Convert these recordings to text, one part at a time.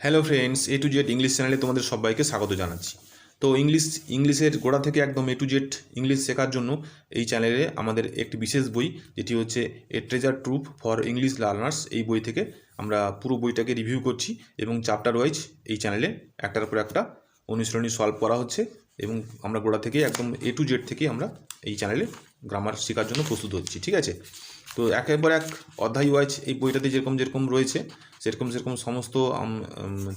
Hello friends A to Z English চ্যানেলে তোমাদের সবাইকে স্বাগত জানাচ্ছি। তো ইংলিশ ইংলিশের গোড়া থেকে একদম এ টু জেড ইংলিশ শেখার জন্য এই চ্যানেলে আমাদের একটি বিশেষ বই, যেটি হচ্ছে A treasure trove for English learners এই বই থেকে আমরা পুরো বইটাকে রিভিউ করছি এবং চ্যাপ্টার ওয়াইজ এই চ্যানেলে একটার পর একটা অনুশীলনী সলভ করা হচ্ছে এবং আমরা গোড়া থেকে একদম এ টু জেড থেকে আমরা এই চ্যানেলে গ্রামার শেখার জন্য প্রস্তুত হচ্ছি, ঠিক আছে? তো একের এক অধ্যায় ওয়াইজ এই বইটাতে যেরকম যেরকম রয়েছে সেরকম সেরকম সমস্ত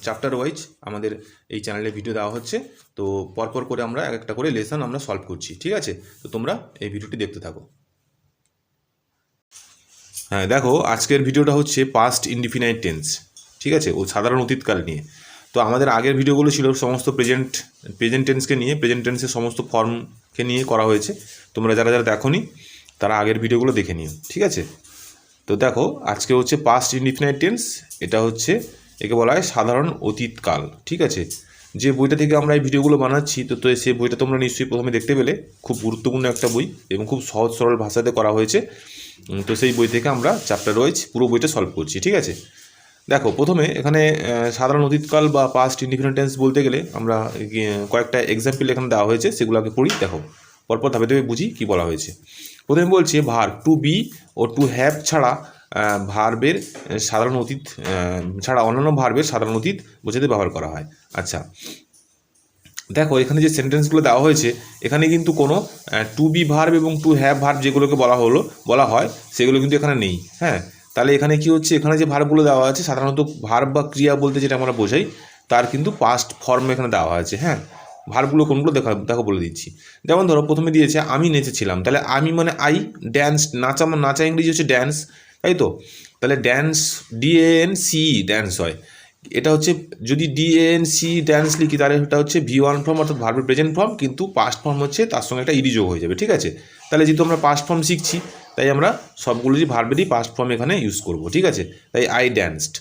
চ্যাপ্টার ওয়াইজ আমাদের এই চ্যানেলে ভিডিও দেওয়া হচ্ছে। তো পরপর করে আমরা এক একটা করে লেসন আমরা সলভ করছি, ঠিক আছে? তো তোমরা এই ভিডিওটি দেখতে থাকো। হ্যাঁ দেখো, আজকের ভিডিওটা হচ্ছে পাস্ট ইনডিফিনাইট টেন্স ঠিক আছে? ও সাধারণ অতীতকাল নিয়ে। তো আমাদের আগের ভিডিওগুলো ছিল সমস্ত প্রেজেন্ট প্রেজেন্ট টেন্সকে নিয়ে প্রেজেন্ট টেন্সের সমস্ত ফর্মকে নিয়ে করা হয়েছে। তোমরা যারা যারা দেখোনি, তারা আগের ভিডিওগুলো দেখে নিও, ঠিক আছে? তো দেখো, আজকে হচ্ছে পাস্ট ইনডিফিনাইট টেন্স এটা হচ্ছে একে বলা হয় সাধারণ অতীতকাল ঠিক আছে? যে বইটা থেকে আমরা এই ভিডিওগুলো বানাচ্ছি, তো তো সেই বইটা তোমরা নিশ্চয়ই প্রথমে দেখতে পেলে, খুব গুরুত্বপূর্ণ একটা বই এবং খুব সহজ সরল ভাষাতে করা হয়েছে। তো সেই বই থেকে আমরা চ্যাপ্টার ওয়াইজ পুরো বইটা সলভ করছি, ঠিক আছে? দেখো, প্রথমে এখানে সাধারণ অতীতকাল বা পাস্ট ইনডিফিনিট টেন্স বলতে গেলে আমরা কয়েকটা এক্সাম্পল এখানে দেওয়া হয়েছে সেগুলো আগে পড়ি, দেখো। পরপর ধাপে ধাপে বুঝি কি বলা হয়েছে। প্রথমে বলছে, ভার টু বি ও টু হ্যাভ ছাড়া ভার্বের সাধারণ অতীত ছাড়া অন্যান্য ভার্বের সাধারণ অতীত বোঝাতে ব্যবহার করা হয়। আচ্ছা। দেখো, এখানে যে সেন্টেন্সগুলো দেওয়া হয়েছে, এখানে কিন্তু কোনো টু বি ভার্ব এবং টু হ্যাভ ভার্ব যেগুলোকে বলা হলো, বলা হয়, সেগুলো কিন্তু এখানে নেই। হ্যাঁ? তাহলে এখানে কি হচ্ছে? এখানে যে ভার্বগুলো দেওয়া আছে, সাধারণত ভার্ব বা ক্রিয়া বলতে যেটা আমরা বোঝাই, তার কিন্তু পাস্ট ফর্ম এখানে দেওয়া আছে। হ্যাঁ? ভার্বগুলো কোনগুলো দেখা, দেখো বলে দিচ্ছি। যেমন ধরো প্রথমে দিয়েছে, আমি নেচেছিলাম। তাহলে আমি মানে আই ড্যান্স নাচা নাচা ইংরেজি হচ্ছে ড্যান্স তাই তো? তাহলে ড্যান্স ডিএন সি ড্যান্স হয়। এটা হচ্ছে যদি ডিএন সি ড্যান্স লিখি, তাহলে এটা হচ্ছে ভি ওয়ান ফর্ম অর্থাৎ ভার্বের প্রেজেন্ট ফর্ম কিন্তু পাস্ট ফর্ম হচ্ছে তার সঙ্গে একটা ইডি যোগ হয়ে যাবে, ঠিক আছে? তাহলে যেহেতু আমরা পাস্ট ফর্ম শিখছি, তাই আমরা সবগুলোই ভার্বেরই পাস্ট ফর্ম এখানে ইউজ করব, ঠিক আছে? তাই আই ড্যান্সড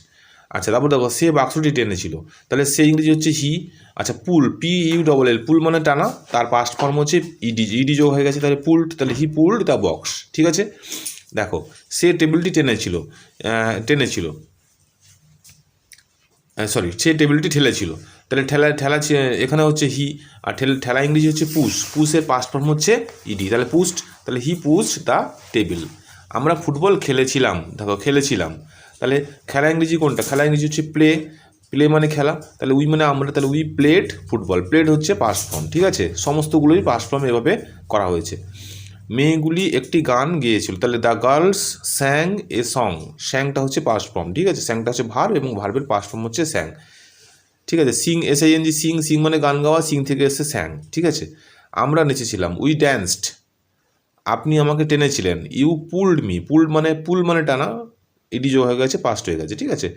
আচ্ছা তারপর দেখো, সে বাক্সটি টেনেছিল তাহলে সে ইংরেজি হচ্ছে হি আচ্ছা pull P U double L pull মানে টানা, তার পাস্ট ফর্ম হচ্ছে ইডি ইডি যোগ হয়ে গেছে, তাহলে পুল্ড তাহলে হি পুল্ড দ্য বক্স ঠিক আছে? দেখো, সে টেবিলটি টেনেছিল টেনেছিল সরি সে টেবিলটি ঠেলেছিল তাহলে ঠেলা ঠেলা এখানে হচ্ছে হি আর ঠেল, ঠেলা ইংরেজি হচ্ছে পুশ পুশের পাস্ট ফর্ম হচ্ছে ইডি তাহলে পুস্ট তাহলে হি পুশ দ্য টেবিল আমরা ফুটবল খেলেছিলাম, দেখো, খেলেছিলাম। তাহলে খেলা ইংরেজি কোনটা? খেলা ইংরেজি হচ্ছে প্লে প্লে মানে খেলা। তাহলে উই মানে আমরা, তাহলে উই প্লেড ফুটবল প্লেড হচ্ছে পাস্ট ঠিক আছে? সমস্তগুলোই পাস্ট এভাবে করা হয়েছে। মেয়েগুলি একটি গান গেয়েছিল। তাহলে the girls sang a song স্যাংটা হচ্ছে পাস্ট ঠিক আছে? স্যাংটা হচ্ছে ভার্ব এবং ভার্বের পাস্ট হচ্ছে স্যাং ঠিক আছে? Sing S I N G sing sing মানে গান গাওয়া সিং থেকে এসে স্যাং ঠিক আছে? আমরা নেচেছিলাম উই ড্যান্সড আপনি আমাকে টেনেছিলেন। ইউ পুলড মি পুলড মানে পুল মানে টানা। ইডি যোগ হয়ে গেছে পাস্ট হয়ে গেছে, ঠিক আছে?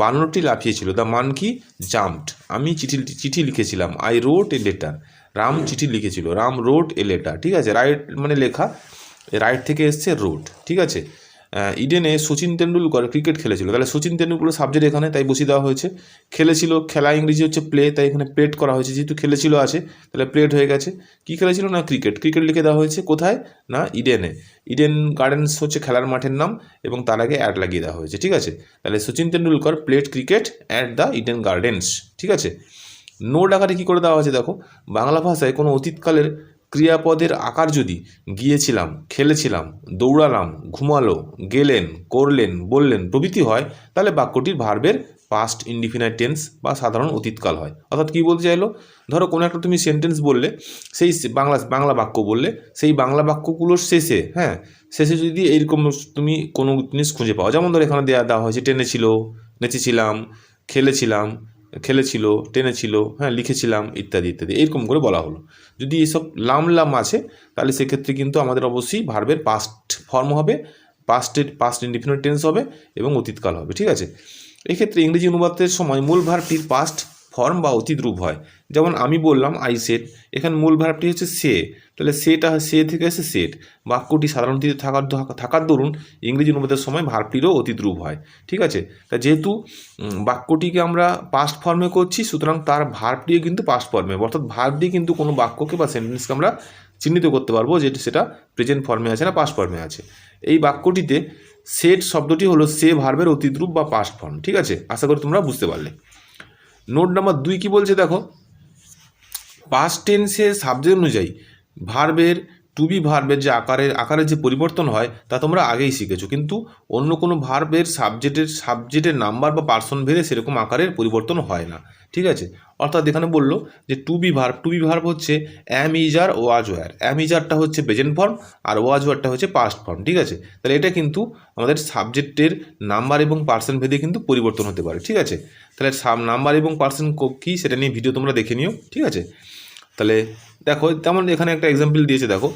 বানরটি লাফিয়েছিল। দ্য মানকি জাম্পড আমি চিঠি চিঠি লিখেছিলাম। I wrote a letter Ram চিঠি লিখেছিল। রাম রোট এ লেটার ঠিক আছে? রাইট মানে লেখা রাইট থেকে এসছে রোট ঠিক আছে? ইডেনে সচিন তেন্ডুলকর ক্রিকেট খেলেছিল। তাহলে সচিন তেন্ডুলকর সাবজেক্ট এখানে, তাই বসিয়ে দেওয়া হয়েছে। খেলেছিল, খেলা ইংরেজি হচ্ছে প্লে তাই এখানে প্লেট করা হয়েছে। যেহেতু খেলেছিল আছে, তাহলে প্লেট হয়ে গেছে। কি খেলেছিল না ক্রিকেট ক্রিকেট লিখে দেওয়া হয়েছে কোথায়? না, ইডেনে। ইডেন গার্ডেন্স হচ্ছে খেলার মাঠের নাম এবং তার আগে অ্যাড লাগিয়ে দেওয়া হয়েছে, ঠিক আছে? তাহলে Sachin Tendulkar played cricket at the Eden Gardens ঠিক আছে? নোট আকারে কী করে দেওয়া হয়েছে দেখো? বাংলা ভাষায় কোনো অতীতকালের ক্রিয়াপদের আকার যদি গিয়েছিলাম, খেলেছিলাম, দৌড়ালাম, ঘুমালো, গেলেন, করলেন, বললেন প্রভৃতি হয়, তাহলে বাক্যটির ভার্বের পাস্ট ইনডিফিনাইট টেন্স বা সাধারণ অতীতকাল হয়। অর্থাৎ কী বলতে চাইলো? ধরো কোনো একটা তুমি সেন্টেন্স বললে, সেই বাংলা বাংলা বাক্য বললে, সেই বাংলা বাক্যগুলোর শেষে হ্যাঁ শেষে যদি এইরকম তুমি কোনো জিনিস খুঁজে পাও, যেমন ধরো এখানে দেওয়া দেওয়া হয়েছে, টেনেছিল, নেচেছিলাম, খেলেছিলাম খেলেছিল, টেনেছিল হ্যাঁ লিখেছিলাম, ইত্যাদি ইত্যাদি, এরকম করে বলা হলো। যদি এসব লাম লাম আছে, তাহলে সেক্ষেত্রে কিন্তু আমাদের অবশ্যই ভার্বের পাস্ট ফর্ম হবে পাস্টের পাস্ট ইনডিফিনিট টেন্স হবে এবং অতীতকাল হবে, ঠিক আছে? এক্ষেত্রে ইংরেজি অনুবাদের সময় মূল ভার্বটির পাস্ট ফর্ম বা অতীত রূপ হয়। যেমন আমি বললাম আই সেট এখানে মূল ভার্বটি হচ্ছে সে। তাহলে সেটা সে থেকে এসে সেট বাক্যটি সাধারণ অতীতে থাকার থাকার দরুন ইংরেজি অনুবাদের সময় ভার্বটিরও অতীত রূপ হয়। ঠিক আছে? তা যেহেতু বাক্যটিকে আমরা পাস্ট ফর্মে করছি, সুতরাং তার ভার্বটিও কিন্তু পাস্ট ফর্মে অর্থাৎ ভার্ব দিয়ে কিন্তু কোনো বাক্যকে বা সেন্টেন্সকে আমরা চিহ্নিত করতে পারব যে সেটা প্রেজেন্ট ফর্মে আছে না পাস্ট ফর্মে আছে। এই বাক্যটিতে সেট শব্দটি হলো সে ভার্বের অতীত রূপ বা পাস্ট ফর্ম ঠিক আছে? আশা করি তোমরা বুঝতে পারলে। নোট নাম্বার দুই কি বলছে দেখো? পাস্ট টেন্সের সাবজেক্ট অনুযায়ী ভার্বের টু বি ভার্বের যে আকারের আকারের যে পরিবর্তন হয়, তা তোমরা আগেই শিখেছো। কিন্তু অন্য কোনো ভার্বের সাবজেক্টের সাবজেক্টের নাম্বার বা পার্সন ভেদে সেরকম আকারের পরিবর্তন হয় না। ঠিক আছে? অর্থাৎ এখানে বলল যে to be verb to be verb হচ্ছে অ্যাম ইজার ওয়াজ ওয়ার অ্যাম ইজারটা হচ্ছে প্রেজেন্ট ফর্ম আর ওয়াজ ওয়ারটা হচ্ছে পাস্ট ফর্ম ঠিক আছে? তাহলে এটা কিন্তু আমাদের সাবজেক্টের নাম্বার এবং পার্সন ভেদে কিন্তু পরিবর্তন হতে পারে। ঠিক আছে? তাহলে সাব নাম্বার এবং পার্সন কী সেটা নিয়ে ভিডিও তোমরা দেখে নিও। ঠিক আছে? তাহলে দেখো, তেমন এখানে একটা এক্সাম্পল দিয়েছে, দেখো।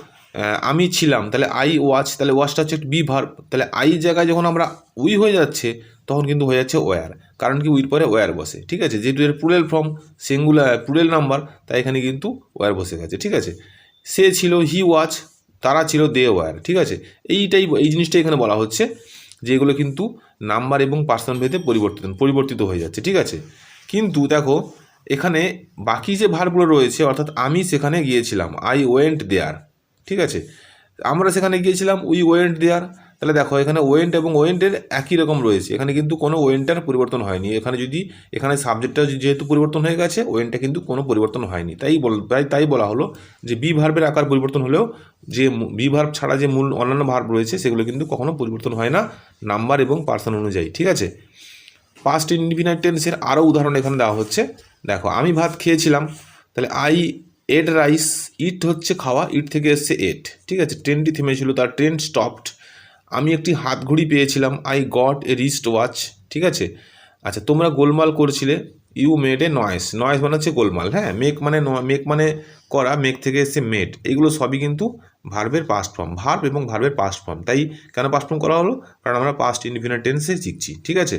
আমি ছিলাম, তাহলে আই ওয়াচ তাহলে ওয়াচটা হচ্ছে বি ভার্ব তাহলে আই জায়গায় যখন আমরা উই হয়ে যাচ্ছে, তখন কিন্তু হয়ে যাচ্ছে ওয়ার কারণ কি উইর পরে ওয়ার বসে, ঠিক আছে? যেহেতু এর plural form singular plural number তাই এখানে কিন্তু ওয়ার বসে গেছে, ঠিক আছে? সে ছিল হি ওয়াচ তারা ছিল দে ওয়ার ঠিক আছে? এইটাই এই জিনিসটা এখানে বলা হচ্ছে, যে এগুলো কিন্তু নাম্বার এবং পার্সন ভেদে পরিবর্তিত পরিবর্তিত হয়ে যাচ্ছে, ঠিক আছে? কিন্তু দেখো এখানে বাকি যে ভারগুলো রয়েছে, অর্থাৎ আমি সেখানে গিয়েছিলাম। আই ওয়েন্ট দেয়ার ঠিক আছে? আমরা সেখানে গিয়েছিলাম উই ওয়েন্ট দেয়ার তাহলে দেখো, এখানে ওয়েন্ট এবং ওয়েন্টের একই রকম রয়েছে। এখানে কিন্তু কোনো ওয়েন্টার পরিবর্তন হয়নি। এখানে যদি, এখানে সাবজেক্টটা যেহেতু পরিবর্তন হয়ে গেছে ওয়েন্টটা কিন্তু কোনো পরিবর্তন হয়নি। তাই বল, তাই তাই বলা হলো যে বি ভার্বের আকার পরিবর্তন হলেও যে বি ভার্ব ছাড়া যে মূল, অন্যান্য ভার্ব রয়েছে, সেগুলো কিন্তু কখনো পরিবর্তন হয় না নাম্বার এবং পার্সন অনুযায়ী, ঠিক আছে? পাস্ট ইনডিফিনাইট টেন্সের আরও উদাহরণ এখানে দেওয়া হচ্ছে। দেখো, আমি ভাত খেয়েছিলাম, তাহলে আই এড রাইস ইট হচ্ছে খাওয়া ইট থেকে এসছে এট ঠিক আছে? ট্রেনটি থেমেছিল তার ট্রেন স্টপড আমি একটি হাত ঘড়ি পেয়েছিলাম I got a wrist watch ঠিক আছে? আচ্ছা তোমরা গোলমাল করছিলে you made a noise noise মানে হচ্ছে গোলমাল হ্যাঁ? মেক মানে মেক মানে করা মেক থেকে এসছে মেড এগুলো সবই কিন্তু ভার্বের পাস্ট ফর্ম ভার্ব এবং ভার্বের পাস্ট ফর্ম তাই কেন পাস্ট ফর্ম করা হলো? কারণ আমরা পাস্ট ইনডিফিনাইট টেন্সে শিখছি, ঠিক আছে?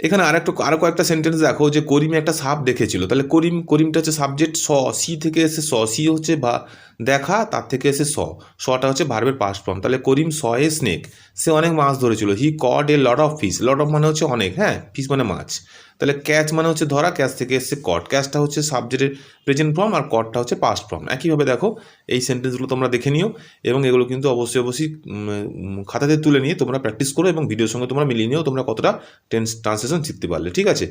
এখানে আর একটা আরও কয়েকটা সেন্টেন্স দেখো যে করিম একটা সাপ দেখেছিল। তাহলে করিম, করিমটা হচ্ছে সাবজেক্ট স, সি থেকে এসে স, সি হচ্ছে বা দেখা, তার থেকে এসে স। সটা হচ্ছে ভার্বের পাস্ট ফর্ম তাহলে করিম স এ স্নেক সে অনেক মাছ ধরেছিল। He caught a lot of fish lot of মানে হচ্ছে অনেক হ্যাঁ? ফিশ মানে মাছ। তাহলে ক্যাচ মানে হচ্ছে ধরা ক্যাচ থেকে এসছে কট ক্যাচটা হচ্ছে সাবজেক্টের প্রেজেন্ট ফর্ম আর কটটা হচ্ছে পাস্ট ফর্ম একইভাবে দেখো, এই সেন্টেন্সগুলো তোমরা দেখে নিও এবং এগুলো কিন্তু অবশ্যই অবশ্যই খাতাতে তুলে নিয়ে তোমরা প্র্যাকটিস করো এবং ভিডিওর সঙ্গে তোমরা মিলিয়ে নিও। তোমরা কতটা টেন্স ট্রান্সলেশন শিখতে পারলে, ঠিক আছে?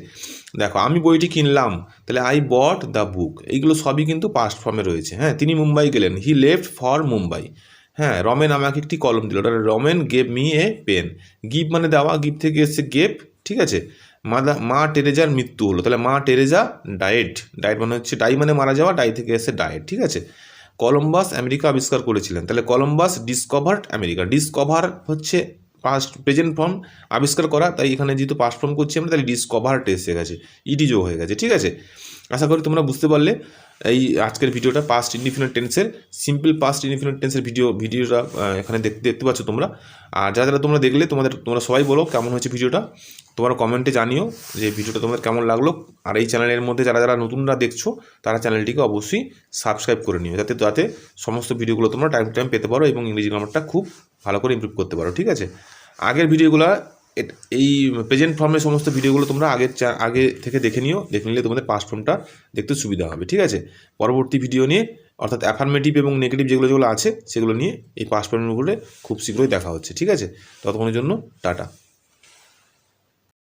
দেখো, আমি বইটি কিনলাম। তাহলে আই বট দ্য বুক এইগুলো সবই কিন্তু পাস্ট ফর্মে রয়েছে হ্যাঁ? তিনি মুম্বাই গেলেন। হি লেফট ফর মুম্বাই হ্যাঁ রমেন আমাকে একটি কলম দিল। ওটা Ramen gave me a pen give মানে দেওয়া গিভ থেকে এসছে গেভ ঠিক আছে? মাদা, মা টেরেজার মৃত্যু হলো। তাহলে মা টেরেজা ডায়েট ডায়েট মানে হচ্ছে ডাই মানে মারা যাওয়া ডাই থেকে এসে ডায়েট ঠিক আছে? কলম্বাস আমেরিকা আবিষ্কার করেছিলেন। তাহলে কলম্বাস ডিসকভার্ড আমেরিকা ডিসকভার হচ্ছে পাস্ট প্রেজেন্ট ফর্ম আবিষ্কার করা। তাই এখানে যেহেতু পাস্ট ফর্ম করছি আমরা, তাহলে ডিসকভার্ট এসে গেছে। ইডি যোগ হয়ে গেছে, ঠিক আছে? আশা করি তোমরা বুঝতে পারলে। এই আজকের ভিডিওটা পাস্ট ইনডিফিনিট টেন্সের সিম্পল পাস্ট ইনডিফিনিট টেন্সের ভিডিও ভিডিওটা এখানে দেখতে দেখতে পাচ্ছ তোমরা। আর যারা যারা তোমরা দেখলে, তোমাদের, তোমরা সবাই বলো কেমন হয়েছে ভিডিওটা। তোমরা কমেন্টে জানিও যে ভিডিওটা তোমাদের কেমন লাগল। আর এই চ্যানেলের মধ্যে যারা যারা নতুনরা দেখছ, তারা চ্যানেলটিকে অবশ্যই সাবস্ক্রাইব করে নিও। যাতে যাতে সমস্ত ভিডিওগুলো তোমরা টাইম টু টাইম পেতে পারো এবং ইংরেজি গ্রামারটা খুব ভালো করে ইমপ্রুভ করতে পারো, ঠিক আছে? আগের ভিডিওগুলো এই প্রেজেন্ট ফর্মের সমস্ত ভিডিওগুলো তোমরা আগের আগে থেকে দেখে নিও। দেখে নিলে তোমাদের পাস ফর্মটা দেখতে সুবিধা হবে, ঠিক আছে? পরবর্তী ভিডিও নিয়ে, অর্থাৎ অ্যাফার্মেটিভ এবং নেগেটিভ যেগুলো যেগুলো আছে, সেগুলো নিয়ে এই পাস ফর্মের উপরে খুব শীঘ্রই দেখা হচ্ছে, ঠিক আছে? ততক্ষণের জন্য টাটা।